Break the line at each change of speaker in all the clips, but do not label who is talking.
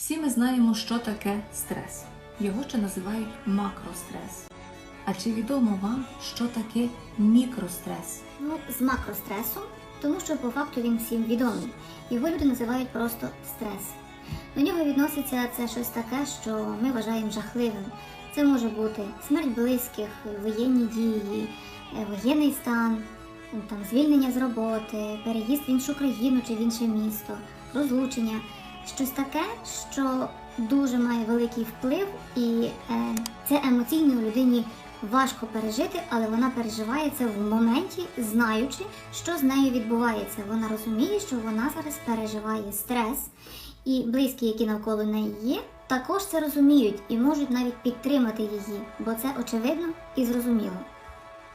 Всі ми знаємо, що таке стрес. Його ще називають макрострес. А чи відомо вам, що таке мікрострес?
Ну, з макростресом, тому що по факту він всім відомий. Його люди називають просто стрес. До нього відноситься це щось таке, що ми вважаємо жахливим. Це може бути смерть близьких, воєнні дії, е, воєнний стан, там, звільнення з роботи, переїзд в іншу країну чи в інше місто, розлучення. Щось таке, що дуже має великий вплив, і е, це емоційно людині важко пережити, але вона переживає це в моменті, знаючи, що з нею відбувається. Вона розуміє, що вона зараз переживає стрес, і близькі, які навколо неї є, також це розуміють і можуть навіть підтримати її, бо це очевидно і зрозуміло.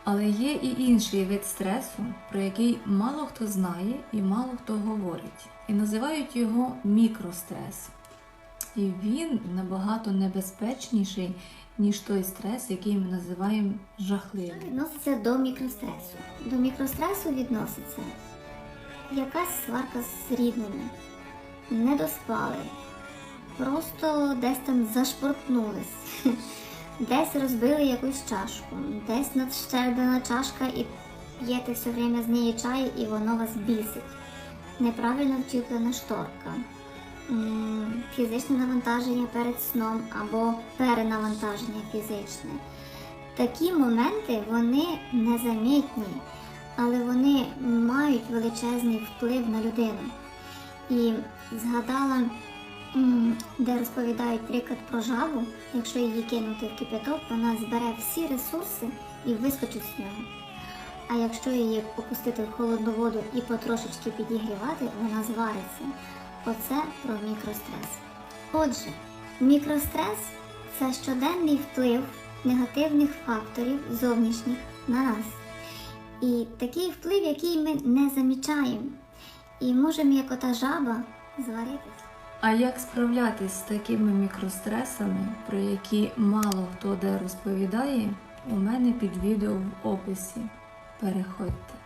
Але є і інший вид стресу, про який мало хто знає і мало хто говорить. І називають його мікрострес. І він набагато небезпечніший, ніж той стрес, який ми називаємо жахливим.
Відноситься до мікростресу. До мікростресу відноситься якась сварка з рідними, не доспали, просто десь там зашпортнулись, десь розбили якусь чашку, десь надщерблена чашка і п'єте все время з неї чай, і воно вас бісить. Неправильно вчіплена шторка, фізичне навантаження перед сном або перенавантаження фізичне. Такі моменти вони незамітні, але вони мають величезний вплив на людину. І згадала, де розповідають приклад про жабу, якщо її кинути в кипяток, вона збере всі ресурси і вискочить з нього. А якщо її опустити в холодну воду і потрошечки підігрівати, вона звариться. Оце про мікрострес. Отже, мікрострес це щоденний вплив негативних факторів зовнішніх на нас. І такий вплив, який ми не замічаємо. І можемо, як ота жаба, зваритися.
А як справлятись з такими мікростресами, про які мало хто де розповідає, у мене під відео в описі. Переходьте.